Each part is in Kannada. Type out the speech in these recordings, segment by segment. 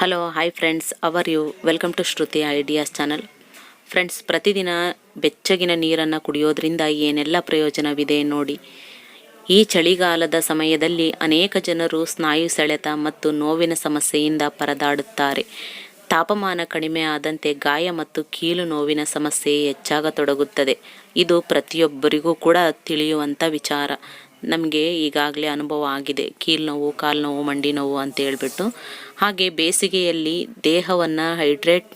Hello hi friends how are you welcome to Shruti ideas channel friends ಪ್ರತಿದಿನ ಬೆಚ್ಚಗಿನ ನೀರನ್ನು ಕುಡಿಯೋದ್ರಿಂದ ಏನೆಲ್ಲ ಪ್ರಯೋಜನವಿದೆ ನೋಡಿ. ಈ ಚಳಿಗಾಲದ ಸಮಯದಲ್ಲಿ ಅನೇಕ ಜನರು ಸ್ನಾಯು ಸೆಳೆತ ಮತ್ತು ನೋವಿನ ಸಮಸ್ಯೆಯಿಂದ ಪರದಾಡುತ್ತಾರೆ. ತಾಪಮಾನ ಕಡಿಮೆ ಆದಂತೆ ಗಾಯ ಮತ್ತು ಕೀಲು ನೋವಿನ ಸಮಸ್ಯೆ ಹೆಚ್ಚಾಗತೊಡಗುತ್ತದೆ. ಇದು ಪ್ರತಿಯೊಬ್ಬರಿಗೂ ಕೂಡ ತಿಳಿಯುವಂಥ ವಿಚಾರ. ನಮಗೆ ಈಗಾಗಲೇ ಅನುಭವ ಆಗಿದೆ. ಕೀಲು ನೋವು, ಕಾಲು ನೋವು, ಮಂಡಿ ನೋವು ಅಂತ ಹೇಳ್ಬಿಟ್ಟು. ಹಾಗೆ ಬೇಸಿಗೆಯಲ್ಲಿ ದೇಹವನ್ನು ಹೈಡ್ರೇಟ್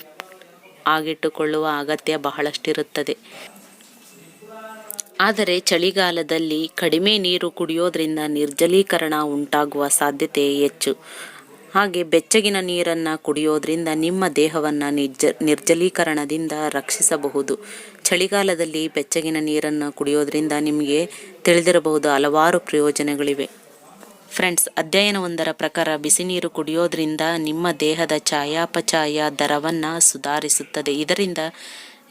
ಆಗಿಟ್ಟುಕೊಳ್ಳುವ ಅಗತ್ಯ ಬಹಳಷ್ಟಿರುತ್ತದೆ. ಆದರೆ ಚಳಿಗಾಲದಲ್ಲಿ ಕಡಿಮೆ ನೀರು ಕುಡಿಯೋದ್ರಿಂದ ನಿರ್ಜಲೀಕರಣ ಉಂಟಾಗುವ ಸಾಧ್ಯತೆ ಹೆಚ್ಚು. ಹಾಗೆ ಬೆಚ್ಚಗಿನ ನೀರನ್ನು ಕುಡಿಯೋದ್ರಿಂದ ನಿಮ್ಮ ದೇಹವನ್ನು ನಿರ್ಜ, ನಿರ್ಜಲೀಕರಣದಿಂದ ರಕ್ಷಿಸಬಹುದು. ಚಳಿಗಾಲದಲ್ಲಿ ಬೆಚ್ಚಗಿನ ನೀರನ್ನು ಕುಡಿಯೋದ್ರಿಂದ ನಿಮಗೆ ತಿಳಿದಿರಬಹುದು ಹಲವಾರು ಪ್ರಯೋಜನಗಳಿವೆ. ಫ್ರೆಂಡ್ಸ್ ಅಧ್ಯಯನವೊಂದರ ಪ್ರಕಾರ ಬಿಸಿ ನೀರು ಕುಡಿಯೋದ್ರಿಂದ ನಿಮ್ಮ ದೇಹದ ಛಾಯಾಪಚಾಯ ದರವನ್ನು ಸುಧಾರಿಸುತ್ತದೆ. ಇದರಿಂದ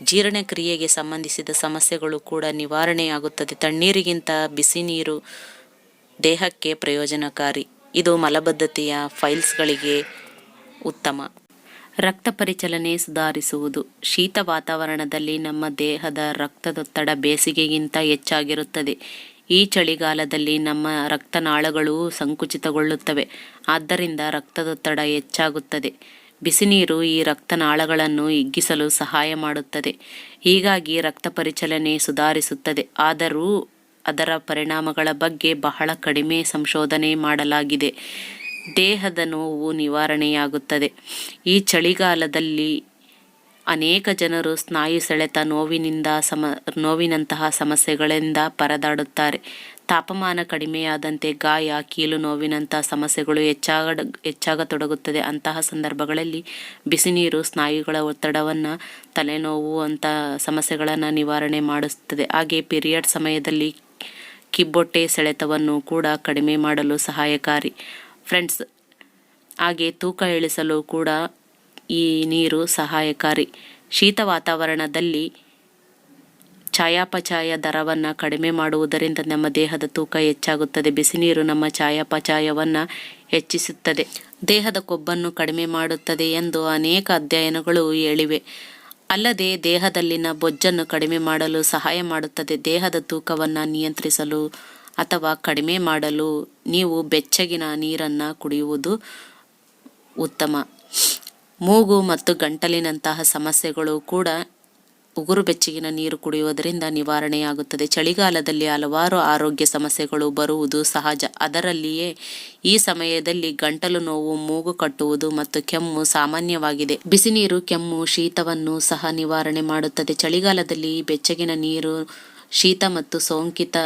ಜೀರ್ಣಕ್ರಿಯೆಗೆ ಸಂಬಂಧಿಸಿದ ಸಮಸ್ಯೆಗಳು ಕೂಡ ನಿವಾರಣೆಯಾಗುತ್ತದೆ. ತಣ್ಣೀರಿಗಿಂತ ಬಿಸಿ ನೀರು ದೇಹಕ್ಕೆ ಪ್ರಯೋಜನಕಾರಿ. ಇದು ಮಲಬದ್ಧತೆಯ ಫೈಲ್ಸ್ಗಳಿಗೆ ಉತ್ತಮ. ರಕ್ತ ಪರಿಚಲನೆ ಸುಧಾರಿಸುವುದು. ಶೀತ ವಾತಾವರಣದಲ್ಲಿ ನಮ್ಮ ದೇಹದ ರಕ್ತದೊತ್ತಡ ಬೇಸಿಗೆಗಿಂತ ಹೆಚ್ಚಾಗಿರುತ್ತದೆ. ಈ ಚಳಿಗಾಲದಲ್ಲಿ ನಮ್ಮ ರಕ್ತನಾಳಗಳು ಸಂಕುಚಿತಗೊಳ್ಳುತ್ತವೆ. ಆದ್ದರಿಂದ ರಕ್ತದೊತ್ತಡ ಹೆಚ್ಚಾಗುತ್ತದೆ. ಬಿಸಿನೀರು ಈ ರಕ್ತನಾಳಗಳನ್ನು ಹಿಗ್ಗಿಸಲು ಸಹಾಯ ಮಾಡುತ್ತದೆ. ಹೀಗಾಗಿ ರಕ್ತ ಪರಿಚಲನೆ ಸುಧಾರಿಸುತ್ತದೆ. ಆದರೂ ಅದರ ಪರಿಣಾಮಗಳ ಬಗ್ಗೆ ಬಹಳ ಕಡಿಮೆ ಸಂಶೋಧನೆ ಮಾಡಲಾಗಿದೆ. ದೇಹದ ನೋವು ನಿವಾರಣೆಯಾಗುತ್ತದೆ. ಈ ಚಳಿಗಾಲದಲ್ಲಿ ಅನೇಕ ಜನರು ಸ್ನಾಯು ಸೆಳೆತ ನೋವಿನಿಂದ ಸಮ, ನೋವಿನಂತಹ ಸಮಸ್ಯೆಗಳಿಂದ ಪರದಾಡುತ್ತಾರೆ. ತಾಪಮಾನ ಕಡಿಮೆಯಾದಂತೆ ಗಾಯ, ಕೀಲು ನೋವಿನಂಥ ಸಮಸ್ಯೆಗಳು ಹೆಚ್ಚಾಗ ಹೆಚ್ಚಾಗತೊಡಗುತ್ತದೆ. ಅಂತಹ ಸಂದರ್ಭಗಳಲ್ಲಿ ಬಿಸಿ ನೀರು ಸ್ನಾಯುಗಳ ಒತ್ತಡವನ್ನು, ತಲೆನೋವು ಅಂತ ಸಮಸ್ಯೆಗಳನ್ನು ನಿವಾರಣೆ ಮಾಡಿಸುತ್ತದೆ ಹಾಗೆ ಪಿರಿಯಡ್ ಸಮಯದಲ್ಲಿ ಕಿಬ್ಬೊಟ್ಟೆ ಸೆಳೆತವನ್ನು ಕೂಡ ಕಡಿಮೆ ಮಾಡಲು ಸಹಾಯಕಾರಿ. ಫ್ರೆಂಡ್ಸ್, ಹಾಗೆ ತೂಕ ಇಳಿಸಲು ಕೂಡ ಈ ನೀರು ಸಹಾಯಕಾರಿ. ಶೀತ ವಾತಾವರಣದಲ್ಲಿ ಛಾಯಾಪಚಾಯ ದರವನ್ನು ಕಡಿಮೆ ಮಾಡುವುದರಿಂದ ನಮ್ಮ ದೇಹದ ತೂಕ ಹೆಚ್ಚಾಗುತ್ತದೆ. ಬಿಸಿ ನೀರು ನಮ್ಮ ಛಾಯಾಪಚಾಯವನ್ನು ಹೆಚ್ಚಿಸುತ್ತದೆ. ದೇಹದ ಕೊಬ್ಬನ್ನು ಕಡಿಮೆ ಮಾಡುತ್ತದೆ ಎಂದು ಅನೇಕ ಅಧ್ಯಯನಗಳು ಹೇಳಿವೆ. ಅಲ್ಲದೆ ದೇಹದಲ್ಲಿನ ಬೊಜ್ಜನ್ನು ಕಡಿಮೆ ಮಾಡಲು ಸಹಾಯ ಮಾಡುತ್ತದೆ. ದೇಹದ ತೂಕವನ್ನು ನಿಯಂತ್ರಿಸಲು ಅಥವಾ ಕಡಿಮೆ ಮಾಡಲು ನೀವು ಬೆಚ್ಚಗಿನ ನೀರನ್ನು ಕುಡಿಯುವುದು ಉತ್ತಮ. ಮೂಗು ಮತ್ತು ಗಂಟಲಿನಂತಹ ಸಮಸ್ಯೆಗಳು ಕೂಡ ಉಗುರು ಬೆಚ್ಚಗಿನ ನೀರು ಕುಡಿಯುವುದರಿಂದ ನಿವಾರಣೆಯಾಗುತ್ತದೆ. ಚಳಿಗಾಲದಲ್ಲಿ ಹಲವಾರು ಆರೋಗ್ಯ ಸಮಸ್ಯೆಗಳು ಬರುವುದು ಸಹಜ. ಅದರಲ್ಲಿಯೇ ಈ ಸಮಯದಲ್ಲಿ ಗಂಟಲು ನೋವು, ಮೂಗು ಕಟ್ಟುವುದು ಮತ್ತು ಕೆಮ್ಮು ಸಾಮಾನ್ಯವಾಗಿದೆ. ಬಿಸಿ ನೀರು, ಕೆಮ್ಮು, ಶೀತವನ್ನು ಸಹ ನಿವಾರಣೆ ಮಾಡುತ್ತದೆ. ಚಳಿಗಾಲದಲ್ಲಿ ಬೆಚ್ಚಗಿನ ನೀರು ಶೀತ ಮತ್ತು ಸೋಂಕಿತ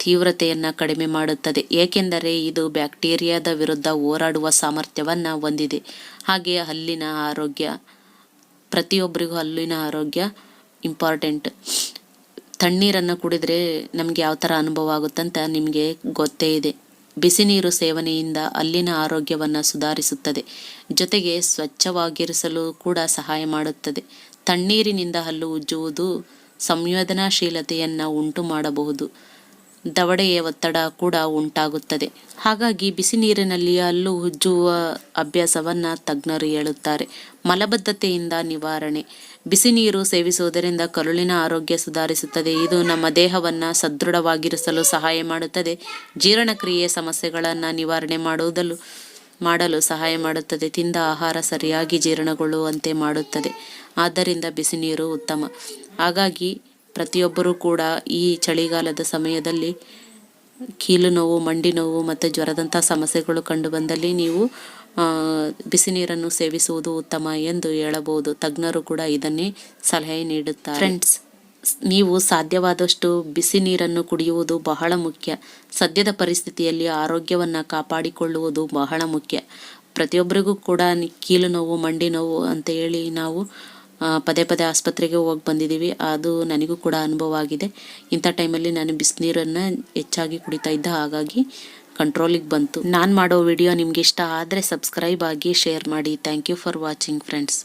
ತೀವ್ರತೆಯನ್ನು ಕಡಿಮೆ ಮಾಡುತ್ತದೆ. ಏಕೆಂದರೆ ಇದು ಬ್ಯಾಕ್ಟೀರಿಯಾದ ವಿರುದ್ಧ ಹೋರಾಡುವ ಸಾಮರ್ಥ್ಯವನ್ನು ಹೊಂದಿದೆ. ಹಾಗೆಯೇ ಹಲ್ಲಿನ ಆರೋಗ್ಯ ಪ್ರತಿಯೊಬ್ಬರಿಗೂ ಹಲ್ಲಿನ ಆರೋಗ್ಯ ಇಂಪಾರ್ಟೆಂಟ್ ತಣ್ಣೀರನ್ನು ಕುಡಿದರೆ ನಮಗೆ ಯಾವ ಥರ ಅನುಭವ ಆಗುತ್ತಂತ ನಿಮಗೆ ಗೊತ್ತೇ ಇದೆ. ಬಿಸಿ ನೀರು ಸೇವನೆಯಿಂದ ಅಲ್ಲಿನ ಆರೋಗ್ಯವನ್ನು ಸುಧಾರಿಸುತ್ತದೆ. ಜೊತೆಗೆ ಸ್ವಚ್ಛವಾಗಿರಿಸಲು ಕೂಡ ಸಹಾಯ ಮಾಡುತ್ತದೆ. ತಣ್ಣೀರಿನಿಂದ ಹಲ್ಲು ಉಜ್ಜುವುದು ಸಂವೇದನಾಶೀಲತೆಯನ್ನು ಉಂಟು ಮಾಡಬಹುದು. ದವಡೆಯ ಒತ್ತಡ ಕೂಡ ಉಂಟಾಗುತ್ತದೆ. ಹಾಗಾಗಿ ಬಿಸಿ ನೀರಿನಲ್ಲಿ ಹಲ್ಲು ಉಜ್ಜುವ ಅಭ್ಯಾಸವನ್ನು ತಜ್ಞರು ಹೇಳುತ್ತಾರೆ. ಮಲಬದ್ಧತೆಯಿಂದ ನಿವಾರಣೆ. ಬಿಸಿ ನೀರು ಸೇವಿಸುವುದರಿಂದ ಕರುಳಿನ ಆರೋಗ್ಯ ಸುಧಾರಿಸುತ್ತದೆ. ಇದು ನಮ್ಮ ದೇಹವನ್ನು ಸದೃಢವಾಗಿರಿಸಲು ಸಹಾಯ ಮಾಡುತ್ತದೆ. ಜೀರ್ಣಕ್ರಿಯೆ ಸಮಸ್ಯೆಗಳನ್ನು ನಿವಾರಣೆ ಮಾಡುವುದಲು, ಮಾಡಲು ಸಹಾಯ ಮಾಡುತ್ತದೆ. ತಿಂದ ಆಹಾರ ಸರಿಯಾಗಿ ಜೀರ್ಣಗೊಳ್ಳುವಂತೆ ಮಾಡುತ್ತದೆ. ಆದ್ದರಿಂದ ಬಿಸಿ ನೀರು ಉತ್ತಮ. ಹಾಗಾಗಿ ಪ್ರತಿಯೊಬ್ಬರೂ ಕೂಡ ಈ ಚಳಿಗಾಲದ ಸಮಯದಲ್ಲಿ ಕೀಲು ನೋವು ಮಂಡಿ ನೋವು ಮತ್ತು ಜ್ವರದಂಥ ಸಮಸ್ಯೆಗಳು ಕಂಡುಬಂದಲ್ಲಿ ನೀವು ಬಿಸಿ ನೀರನ್ನು ಸೇವಿಸುವುದು ಉತ್ತಮ ಎಂದು ಹೇಳಬಹುದು. ತಜ್ಞರು ಕೂಡ ಇದನ್ನೇ ಸಲಹೆ ನೀಡುತ್ತಾರೆ. ಫ್ರೆಂಡ್ಸ್ ನೀವು ಸಾಧ್ಯವಾದಷ್ಟು ಬಿಸಿ ನೀರನ್ನು ಕುಡಿಯುವುದು ಬಹಳ ಮುಖ್ಯ. ಸದ್ಯದ ಪರಿಸ್ಥಿತಿಯಲ್ಲಿ ಆರೋಗ್ಯವನ್ನು ಕಾಪಾಡಿಕೊಳ್ಳುವುದು ಬಹಳ ಮುಖ್ಯ. ಪ್ರತಿಯೊಬ್ಬರಿಗೂ ಕೂಡ ಕೀಲು ನೋವು ಮಂಡಿ ನೋವು ಅಂತ ಹೇಳಿ ನಾವು ಪದೇ ಪದೇ ಆಸ್ಪತ್ರೆಗೆ ಹೋಗಿ ಬಂದಿದ್ದೀವಿ ಅದು ನನಗೂ ಕೂಡ ಅನುಭವ ಆಗಿದೆ. ಇಂಥ ಟೈಮಲ್ಲಿ ನಾನು ಬಿಸಿನೀರನ್ನು ಹೆಚ್ಚಾಗಿ ಕುಡಿತಾ ಇದ್ದ ಹಾಗಾಗಿ ಕಂಟ್ರೋಲಿಗೆ ಬಂತು. ನಾನು ಮಾಡೋ ವಿಡಿಯೋ ನಿಮಗೆ ಇಷ್ಟ ಆದರೆ ಸಬ್ಸ್ಕ್ರೈಬ್ ಆಗಿ ಶೇರ್ ಮಾಡಿ. Thank you for watching friends